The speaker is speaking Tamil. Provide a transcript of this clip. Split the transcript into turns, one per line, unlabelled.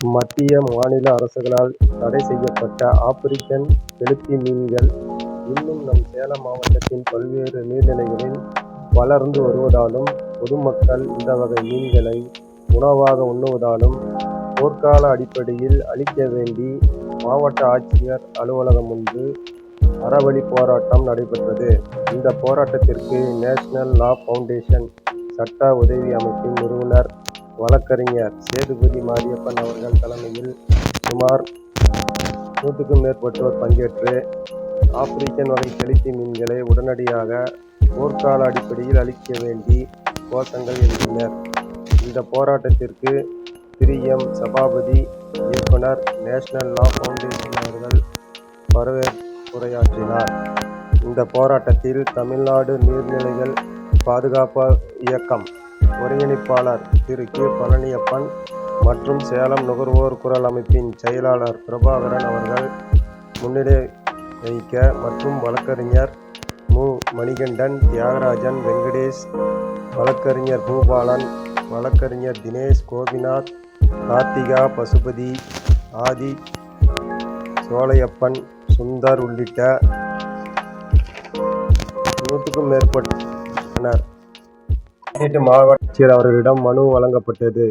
மத்திய, மாநில அரசுகளால் தடை செய்யப்பட்ட ஆப்பிரிக்கன் கெளுத்தி மீன்கள் இன்னும் நம் சேலம் மாவட்டத்தின் பல்வேறு நீர்நிலைகளில் வளர்ந்து வருவதாலும், பொதுமக்கள் இந்த வகை மீன்களை உணவாக உண்ணுவதாலும் போர்க்கால அடிப்படையில் அளிக்க வேண்டி மாவட்ட ஆட்சியர் அலுவலகம் முன்பு அறவழி போராட்டம் நடைபெற்றது. இந்த போராட்டத்திற்கு நேஷனல் லா ஃபவுண்டேஷன் சட்ட உதவி அமைப்பின் நிறுவனர் வழக்கறிஞர் சேதுபதி மாரியப்பன் அவர்கள் தலைமையில் சுமார் நூற்றுக்கும் மேற்பட்டோர் பங்கேற்று, ஆப்பிரிக்கன் வகை செலுத்தி மீன்களை உடனடியாக போர்க்கால அடிப்படையில் அளிக்க வேண்டி கோஷங்கள் எழுப்பினர். இந்த போராட்டத்திற்கு திரு. எம். சபாபதி, இயக்குனர், நேஷனல் லா ஃபவுண்டேஷன் அவர்கள் வரவேற்புரையாற்றினார். இந்த போராட்டத்தில் தமிழ்நாடு நீர்நிலைகள் பாதுகாப்பு இயக்கம் ஒருங்கிணைப்பாளர் திரு. கே. பழனியப்பன் மற்றும் சேலம் நுகர்வோர் குரல் அமைப்பின் செயலாளர் பிரபாகரன் அவர்கள் முன்னிலை வைக்க மற்றும் வழக்கறிஞர் மு. மணிகண்டன், தியாகராஜன், வெங்கடேஷ், வழக்கறிஞர் பூபாலன், வழக்கறிஞர் தினேஷ், கோபிநாத், கார்த்திகா, பசுபதி, ஆதி, சோலையப்பன், சுந்தர் உள்ளிட்ட நூற்றுக்கும் மேற்பட்டனர் மாவட்ட ஆட்சியர் அவர்களிடம் மனு வழங்கப்பட்டது.